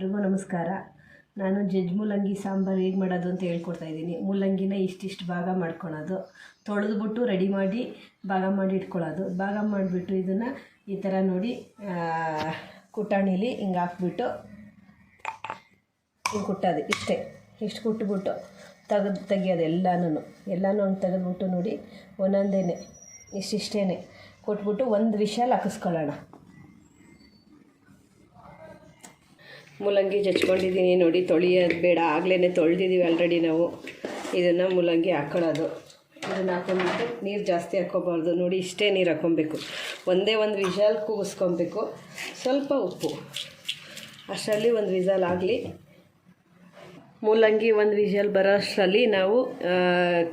ಎಲ್ರಿಗೂ ನಮಸ್ಕಾರ. ನಾನು ಜಜ್ ಮೂಲಂಗಿ ಸಾಂಬಾರು ಹೇಗೆ ಮಾಡೋದು ಅಂತ ಹೇಳ್ಕೊಡ್ತಾ ಇದ್ದೀನಿ. ಮೂಲಂಗಿನ ಇಷ್ಟಿಷ್ಟು ಭಾಗ ಮಾಡ್ಕೊಳೋದು. ತೊಳೆದುಬಿಟ್ಟು ರೆಡಿ ಮಾಡಿ ಭಾಗ ಮಾಡಿ ಇಟ್ಕೊಳ್ಳೋದು ಭಾಗ ಮಾಡಿಬಿಟ್ಟು ಇದನ್ನು ಈ ಥರ ನೋಡಿ ಕುಟಾಣಿಲಿ ಹಿಂಗೆ ಹಾಕ್ಬಿಟ್ಟು ಹಿಂಗೆ ಕುಟ್ಟೋದು. ಇಷ್ಟೇ. ಇಷ್ಟು ಕುಟ್ಬಿಟ್ಟು ತೆಗೆದು, ತೆಗಿಯೋದು ಎಲ್ಲನೂ ಎಲ್ಲನೂ ಹಂಗೆ ತೆಗೆದುಬಿಟ್ಟು ನೋಡಿ ಒಂದೊಂದೇ ಇಷ್ಟಿಷ್ಟೇ ಕೊಟ್ಬಿಟ್ಟು ಒಂದು ವಿಷಲ್ ಹಾಕಿಸ್ಕೊಳ್ಳೋಣ. ಮೂಲಂಗಿ ಜಚ್ಕೊಂಡಿದ್ದೀನಿ ನೋಡಿ ತೊಳಿಯೋದು ಬೇಡ ಆಗಲೇ ತೊಳೆದಿದ್ದೀವಿ ಆಲ್ರೆಡಿ ನಾವು. ಇದನ್ನು ಮೂಲಂಗಿ ಹಾಕೊಳ್ಳೋದು. ಇದನ್ನು ಹಾಕೊಂಡ್ಬಿಟ್ಟು ನೀರು ಜಾಸ್ತಿ ಹಾಕ್ಕೋಬಾರ್ದು. ನೋಡಿ, ಇಷ್ಟೇ ನೀರು ಹಾಕ್ಕೊಬೇಕು. ಒಂದೇ ಒಂದು ವಿಷಲ್ ಕೂಗಿಸ್ಕೊಬೇಕು. ಸ್ವಲ್ಪ ಉಪ್ಪು. ಅಷ್ಟರಲ್ಲಿ ಒಂದು ವಿಜಾಲ್ ಆಗಲಿ. ಮೂಲಂಗಿ ಒಂದು ವಿಷಲ್ ಬರೋ ಅಷ್ಟರಲ್ಲಿ ನಾವು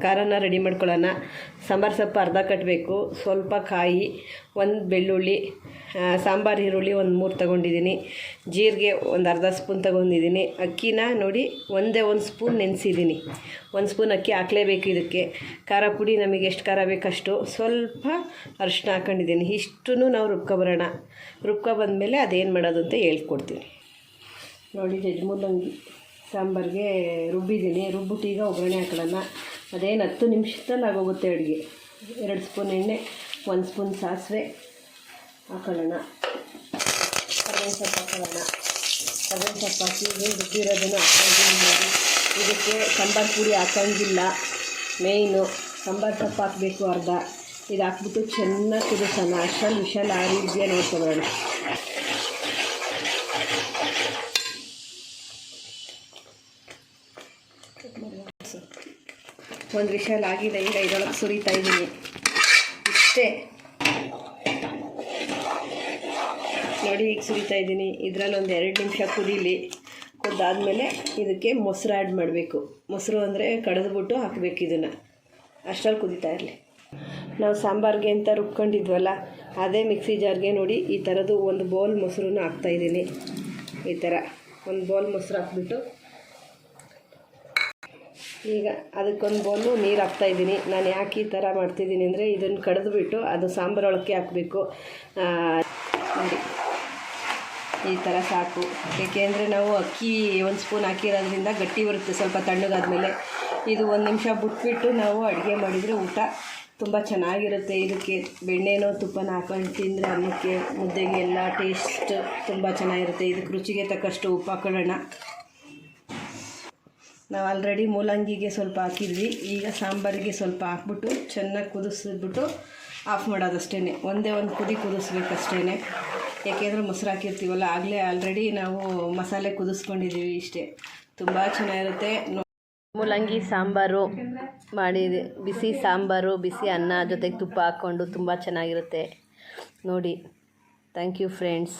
ಖಾರನ ರೆಡಿ ಮಾಡ್ಕೊಳ್ಳೋಣ. ಸಾಂಬಾರು ಸೊಪ್ಪು ಅರ್ಧ ಕಟ್ಟಬೇಕು ಸ್ವಲ್ಪ ಕಾಯಿ, ಒಂದು ಬೆಳ್ಳುಳ್ಳಿ ಸಾಂಬಾರು ಈರುಳ್ಳಿ ಒಂದು ಮೂರು ತಗೊಂಡಿದ್ದೀನಿ. ಜೀರಿಗೆ ಒಂದು ಅರ್ಧ ಸ್ಪೂನ್ ತಗೊಂಡಿದ್ದೀನಿ. ಅಕ್ಕಿನ ನೋಡಿ ಒಂದೇ ಒಂದು ಸ್ಪೂನ್ ನೆನೆಸಿದ್ದೀನಿ. ಒಂದು ಸ್ಪೂನ್ ಅಕ್ಕಿ ಹಾಕಲೇಬೇಕು ಇದಕ್ಕೆ. ಖಾರ ಪುಡಿ ನಮಗೆ ಎಷ್ಟು ಖಾರ ಬೇಕಷ್ಟು ಸ್ವಲ್ಪ ಅರಿಶಿನ ಹಾಕೊಂಡಿದ್ದೀನಿ. ಇಷ್ಟೂ ನಾವು ರುಬ್ಕೊಬರೋಣ. ರುಬ್ಕೊ ಬಂದಮೇಲೆ ಅದೇನು ಮಾಡೋದು ಅಂತ ಹೇಳ್ಕೊಡ್ತೀನಿ. ನೋಡಿ ಜಜ್ಜ್ ಮೂಲಂಗಿ. ಸಾಂಬಾರಿಗೆ ರುಬ್ಬಿದ್ದೀನಿ. ರುಬ್ಬಿಟ್ಟು ಈಗ ಒಗ್ಗರಣೆ ಹಾಕೊಳ್ಳೋಣ. ಅದೇನು ಹತ್ತು ನಿಮಿಷದಲ್ಲಿ ಆಗೋಗುತ್ತೆ ಅಡುಗೆ. ಎರಡು ಸ್ಪೂನ್ ಎಣ್ಣೆ, ಒಂದು ಸ್ಪೂನ್ ಸಾಸಿವೆ ಹಾಕೊಳ್ಳೋಣ. ಕರ್ಬೇವಿನ ಸೊಪ್ಪು ಹಾಕೊಳ್ಳೋಣ. ಕರ್ಬೇವಿನ ಸೊಪ್ಪು ಹಾಕಿ ರುಬ್ಬಿರೋದನ್ನು ಹಾಕೊಂಡಿದ್ದೀನಿ ಇದಕ್ಕೆ ಸಾಂಬಾರು ಪುಡಿ ಹಾಕೋಂಗಿಲ್ಲ. ಮೇಯ್ನು. ಸಾಂಬಾರು ಸೊಪ್ಪು ಹಾಕಬೇಕು ಅರ್ಧ. ಇದು ಹಾಕ್ಬಿಟ್ಟು ಚೆನ್ನಾಗಿ ಕುದಿಸೋಣ. ಅಷ್ಟರಲ್ಲಿ ವಿಶಾಲ ಆರೋಗ್ಯ ನೋಡ್ಕೊಬರೋಣ. ಒಂದು ವಿಷಲ್ ಆಗಿದೆ, ಈಗ ಇದರೊಳಗೆ ಸುರಿತಾ ಇದ್ದೀನಿ ಇಷ್ಟೇ. ನೋಡಿ, ಈಗ ಸುರಿತಾ ಇದ್ದೀನಿ ಇದರಲ್ಲಿ ಒಂದು ಎರಡು ನಿಮಿಷ ಕುದೀಲಿ. ಕುದ್ದಾದಮೇಲೆ ಇದಕ್ಕೆ ಮೊಸರು ಆ್ಯಡ್ ಮಾಡಬೇಕು. ಮೊಸರು ಅಂದರೆ ಕಡಿದ್ಬಿಟ್ಟು ಹಾಕಬೇಕು ಇದನ್ನು. ಅಷ್ಟರಲ್ಲಿ ಕುದೀತಾ ಇರಲಿ. ನಾವು ಸಾಂಬಾರಿಗೆ ಅಂತ ರುಬ್ಕೊಂಡಿದ್ವಲ್ಲ, ಅದೇ ಮಿಕ್ಸಿ ಜಾರ್ಗೆ ನೋಡಿ ಈ ಥರದ್ದು ಒಂದು ಬೌಲ್ ಮೊಸರನ್ನ ಹಾಕ್ತಾಯಿದ್ದೀನಿ ಈ ಥರ ಒಂದು ಬೌಲ್ ಮೊಸರು ಹಾಕ್ಬಿಟ್ಟು ಈಗ ಅದಕ್ಕೊಂದು ಬೌಲು ನೀರು ಹಾಕ್ತಾಯಿದ್ದೀನಿ ನಾನು ಯಾಕೆ ಈ ಥರ ಮಾಡ್ತಿದ್ದೀನಿ ಅಂದರೆ ಇದನ್ನು ಕಡಿದ್ಬಿಟ್ಟು ಅದು ಸಾಂಬಾರೊಳಕ್ಕೆ ಹಾಕಬೇಕು. ನೋಡಿ. ಈ ಥರ ಸಾಕು. ಏಕೆಂದರೆ ನಾವು ಅಕ್ಕಿ ಒಂದು ಸ್ಪೂನ್ ಹಾಕಿರೋದ್ರಿಂದ ಗಟ್ಟಿ ಬರುತ್ತೆ ಸ್ವಲ್ಪ ತಣ್ಣಗಾದ್ಮೇಲೆ. ಇದು ಒಂದು ನಿಮಿಷ ಬಿಟ್ಬಿಟ್ಟು ನಾವು ಅಡುಗೆ ಮಾಡಿದರೆ ಊಟ ತುಂಬ ಚೆನ್ನಾಗಿರುತ್ತೆ. ಇದಕ್ಕೆ ಬೆಣ್ಣೆನೋ ತುಪ್ಪನ ಹಾಕೊಂಡು ತಿಂದರೆ ಅನ್ನಕ್ಕೆ ಮುದ್ದೆಗೆ ಎಲ್ಲ ಟೇಸ್ಟ್ ತುಂಬ ಚೆನ್ನಾಗಿರುತ್ತೆ. ಇದಕ್ಕೆ ರುಚಿಗೆ ತಕ್ಕಷ್ಟು ಉಪ್ಪು ಹಾಕೊಳ್ಳೋಣ ನಾವು ಆಲ್ರೆಡಿ ಮೂಲಂಗಿಗೆ ಸ್ವಲ್ಪ ಹಾಕಿದ್ವಿ. ಈಗ ಸಾಂಬಾರಿಗೆ ಸ್ವಲ್ಪ ಹಾಕ್ಬಿಟ್ಟು ಚೆನ್ನಾಗಿ ಕುದಿಸ್ಬಿಟ್ಟು ಆಫ್ ಮಾಡೋದಷ್ಟೇ ಒಂದೇ ಒಂದು ಕುದಿ ಕುದಿಸ್ಬೇಕಷ್ಟೇ ಯಾಕೆಂದರೆ ಮೊಸರು ಹಾಕಿರ್ತೀವಲ್ಲ, ಆಗಲೇ ಆಲ್ರೆಡಿ ನಾವು ಮಸಾಲೆ ಕುದಿಸ್ಕೊಂಡಿದ್ದೀವಿ ಇಷ್ಟೇ. ತುಂಬ ಚೆನ್ನಾಗಿರುತ್ತೆ. ಮೂಲಂಗಿ ಸಾಂಬಾರು ಮಾಡಿದೆ. ಬಿಸಿ ಸಾಂಬಾರು, ಬಿಸಿ ಅನ್ನ ಜೊತೆಗೆ ತುಪ್ಪ ಹಾಕ್ಕೊಂಡು ತುಂಬ ಚೆನ್ನಾಗಿರುತ್ತೆ. ನೋಡಿ ಥ್ಯಾಂಕ್ ಯು ಫ್ರೆಂಡ್ಸ್